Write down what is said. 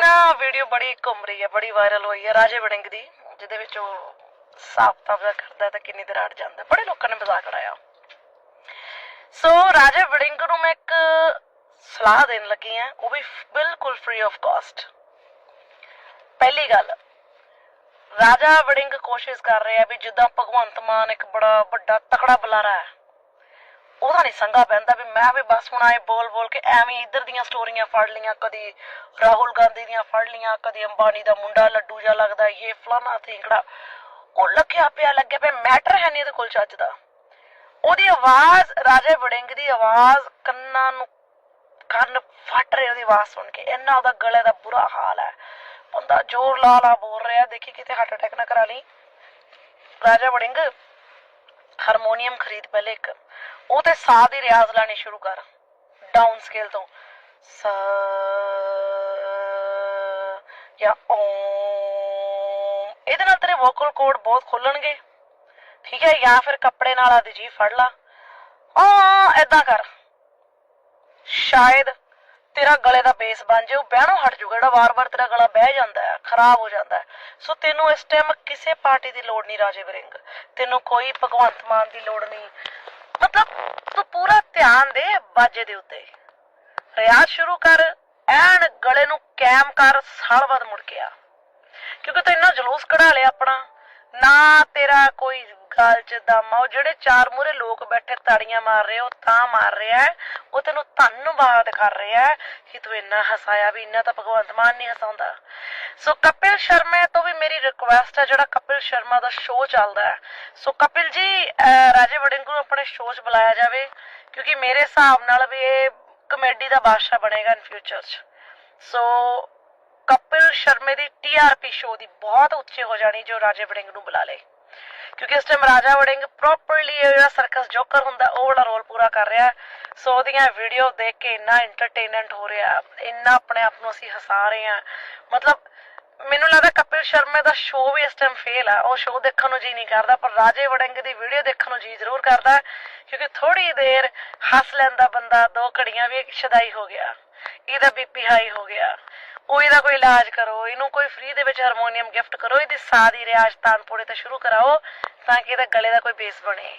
ਨਾ ਵੀਡੀਓ ਬੜੀ ਘੁੰਮ ਰਹੀ ਹੈ, ਬੜੀ ਵਾਇਰਲ ਹੋਈ ਹੈ, ਰਾਜੇ ਵੜਿੰਗ ਦੀ, ਜਿਹਦੇ ਵਿੱਚ ਉਹ ਸਾਫ਼ ਤਾਫ ਜਿਹਾ ਕਰਦਾ ਤਾਂ ਕਿੰਨੀ ਦੇਰ ਅੜ ਜਾਂਦਾ, ਬੜੇ ਲੋਕਾਂ ਨੇ ਮਜ਼ਾਕ ਉਡਾਇਆ। ਸੋ ਰਾਜੇ ਵੜਿੰਗ ਨੂੰ ਮੈਂ ਇੱਕ ਸਲਾਹ ਦੇਣ ਲੱਗੀ ਆ ਉਹ ਵੀ ਬਿਲਕੁਲ ਫ੍ਰੀ ਆਫ ਕਾਸਟ ਪਹਿਲੀ ਗੱਲ, ਰਾਜਾ ਵੜਿੰਗ ਕੋਸ਼ਿਸ਼ ਕਰ ਰਿਹਾ ਵੀ ਜਿੱਦਾਂ ਭਗਵੰਤ ਮਾਨ ਇੱਕ ਬੜਾ ਵੱਡਾ ਤਕੜਾ ਬੁਲਾਰਾ ਹੈ ਉਹਦਾ ਨਹੀਂ ਸੰਗਾ ਪੈਂਦਾ ਵੀ ਮੈਂ ਵੀ ਬਸ ਹੁਣ ਆਏ ਬੋਲ ਬੋਲ ਕੇ ਐਵੇਂ ਇੱਧਰ ਦੀਆਂ ਸਟੋਰੀਆਂ ਫੜ ਲੀਆਂ ਕਦੀ ਰਾਹੁਲ ਗਾਂਧੀ ਦੀਆਂ ਫੜ ਲੀਆਂ ਕਦੀ ਅੰਬਾਨੀ ਦਾ ਮੁੰਡਾ ਲੱਡੂ ਜਿਹਾ ਲੱਗਦਾ, ਇਹ ਫਲਾਣਾ ਥਿੰਕੜਾ। ਉਹ ਲੱਗਿਆ ਪਿਆ ਲੱਗਿਆ ਪਿਆ ਮੈਟਰ ਹੈ ਨਹੀਂ ਇਹਦੇ ਕੋਲ ਚੱਜ ਦਾ। ਉਹਦੀ ਆਵਾਜ਼, ਰਾਜੇ ਵੜਿੰਗ ਦੀ ਆਵਾਜ਼, ਕੰਨਾਂ ਨੂੰ ਕੰਨ ਫਟ ਰਹੇ ਉਹਦੀ ਆਵਾਜ਼ ਸੁਣ ਕੇ। ਇੰਨਾ ਉਹਦਾ ਗਲੇ ਦਾ ਬੁਰਾ ਹਾਲ ਹੈ। ਬੰਦਾ ਜ਼ੋਰ ਲਾ ਲਾ ਬੋਲ ਰਿਹਾ, ਦੇਖੀ ਕਿਤੇ ਹਾਰਟ ਅਟੈਕ ਨਾ ਕਰਾ ਲਈ। ਰਾਜਾ ਵੜਿੰਗ ਹਾਰਮੋਨੀਅਮ ਖਰੀਦ ਪਹਿਲੇ ਇੱਕ। ਉਹ ਤੇ ਸਾਹ ਦੀ ਰਿਆਜ਼ ਲਾਣੀ ਸ਼ੁਰੂ ਕਰ ਡਾਊਨ ਸਕੇਲ ਤੋਂ। ਸ, ਜਾਂ ਓਮ। ਇਹਦੇ ਨਾਲ ਤੇਰੇ ਵੋਕਲ ਕੋਡ ਬਹੁਤ ਖੁੱਲਣਗੇ। ਠੀਕ ਹੈ, ਜਾਂ ਫਿਰ ਕੱਪੜੇ ਨਾਲ ਆਦੀ ਜੀ ਫੜ ਲਾ। ਆ ਐਦਾਂ ਕਰ। ਸ਼ਾਇਦ ਤੇਰਾ ਗਲੇ ਦਾ ਬੇਸ ਬਣ ਜਾਏ, ਉਹ ਬਹਿਣੋਂ ਹਟ ਜੂਗਾ ਜਿਹੜਾ ਵਾਰ-ਵਾਰ ਤੇਰਾ ਗਲਾ ਬਹਿ ਜਾਂਦਾ ਹੈ, ਖਰਾਬ ਹੋ ਜਾਂਦਾ ਹੈ। ਸੋ ਤੈਨੂੰ ਇਸ ਟਾਈਮ ਕਿਸੇ ਪਾਰਟੀ ਦੀ ਲੋੜ ਨਹੀਂ, ਰਾਜੇ ਵਰਿੰਗ। ਤੈਨੂੰ ਕੋਈ ਭਗਵੰਤ ਮਾਨ ਦੀ ਲੋੜ ਨਹੀਂ। ਧਿਆਨ ਦੇ ਬਾਜੇ ਦੇ ਉੱਤੇ। ਰਿਆਜ਼ ਸ਼ੁਰੂ ਕਰ, ਐਨ ਗਲੇ ਨੂੰ ਕੈਮ ਕਰ, ਸਾਲ ਮੁੜ ਕੇ ਆ। ਕਿਉਂਕਿ ਤੂੰ ਇੰਨਾ ਜਲੂਸ ਕਢਾ ਲਿਆ ਆਪਣਾ। ਨਾ ਤੇਰਾ ਕੋਈ ਗੱਲ ਚ ਦਮ ਆ, ਉਹ ਜਿਹੜੇ ਚਾਰ ਮੂਰੇ ਲੋਕ ਬੈਠੇ ਤਾੜੀਆਂ ਮਾਰ ਰਹੇ ਉਹ ਤਾਂ ਮਾਰ ਰਿਹਾ ਉਹ ਤੈਨੂੰ ਧੰਨਵਾਦ ਕਰ ਰਿਹਾ ਹੈ ਕਿ ਤੂੰ ਇੰਨਾ ਹਸਾਇਆ ਵੀ ਇੰਨਾ ਤਾਂ ਭਗਵੰਤ ਮਾਨ ਨਹੀਂ ਹਸਾਉਂਦਾ। ਸੋ ਕਪਿਲ ਸ਼ਰਮਾ ਤੋਂ ਵੀ ਮੇਰੀ ਰਿਕੁਐਸਟ ਹੈ, ਜਿਹੜਾ ਕਪਿਲ ਸ਼ਰਮਾ ਦਾ ਸ਼ੋਅ ਚੱਲਦਾ ਹੈ। ਸੋ ਕਪਿਲ ਜੀ ਰਾਜੇ ਵੜਿੰਗ ਨੂੰ ਆਪਣੇ ਸ਼ੋਅ 'ਚ ਬੁਲਾਇਆ ਜਾਵੇ। ਕਿਉਂਕਿ ਮੇਰੇ ਹਿਸਾਬ ਨਾਲ ਵੀ ਇਹ ਕਮੇਡੀ ਦਾ ਬਾਦਸ਼ਾਹ ਬਣੇਗਾ ਇਨ ਫਿਊਚਰ 'ਚ। ਸੋ ਕਪਿਲ ਸ਼ਰਮੇ ਦੀ ਟੀਆਰਪੀ ਸ਼ੋਅ ਦੀ ਬਹੁਤ ਉੱਚੇ ਹੋ ਜਾਣੀ ਜੋ ਰਾਜੇ ਵੜਿੰਗ ਨੂੰ ਬੁਲਾ ਲੇ। ਕਿਉਂਕਿ ਇਸ ਟਾਈਮ ਰਾਜਾ ਵੜਿੰਗ ਪ੍ਰੋਪਰਲੀ ਜਿਹੜਾ ਸਰਕਸ ਜੋਕਰ ਹੁੰਦਾ, ਉਹ ਵਾਲਾ ਰੋਲ ਪੂਰਾ ਕਰ ਰਿਹਾ। ਸੋ ਉਹਦੀਆਂ ਵੀਡੀਓ ਦੇਖ ਕੇ ਇੰਨਾ ਐਂਟਰਟੇਨਮੈਂਟ ਹੋ ਰਿਹਾ। ਇੰਨਾ ਆਪਣੇ ਆਪ ਨੂੰ ਅਸੀਂ ਹਸਾ ਰਹੇ ਆ ਮਤਲਬ ਮੈਨੂੰ ਲੱਗਦਾ ਕਪਿਲ ਸ਼ਰਮਾ ਦਾ ਸ਼ੋਅ ਵੀ ਇਸ ਟਾਈਮ ਫੇਲ ਆ। ਉਹ ਸ਼ੋਅ ਦੇਖਣ ਨੂੰ ਜੀ ਨਹੀਂ ਕਰਦਾ ਪਰ ਰਾਜੇ ਵੜਿੰਗ ਦੀ ਵੀਡੀਓ ਦੇਖਣ ਨੂੰ ਜੀ ਜ਼ਰੂਰ ਕਰਦਾ ਹੈ, ਕਿਉਂਕਿ ਥੋੜੀ ਦੇਰ ਹੱਸ ਲੈਂਦਾ ਬੰਦਾ ਦੋ ਘੜੀਆਂ ਵੀ ਸ਼ਦਾਈ ਹੋ ਗਿਆ। ਇਹਦਾ ਬੀਪੀ ਹਾਈ ਹੋ ਗਿਆ। ਉਹ ਇਹਦਾ ਕੋਈ ਇਲਾਜ ਕਰੋ ਇਹਨੂੰ ਕੋਈ ਫ੍ਰੀ ਦੇ ਵਿੱਚ ਹਾਰਮੋਨੀਅਮ ਗਿਫਟ ਕਰੋ ਇਹਦੀ ਸਾਹ ਦੀ ਰਿਆਜ਼ ਤਾਨਪੁਰੇ ਤੋਂ ਸ਼ੁਰੂ ਕਰਾਓ ਤਾਂ ਕਿ ਇਹਦੇ ਗਲੇ ਦਾ ਕੋਈ ਬੇਸ ਬਣੇ।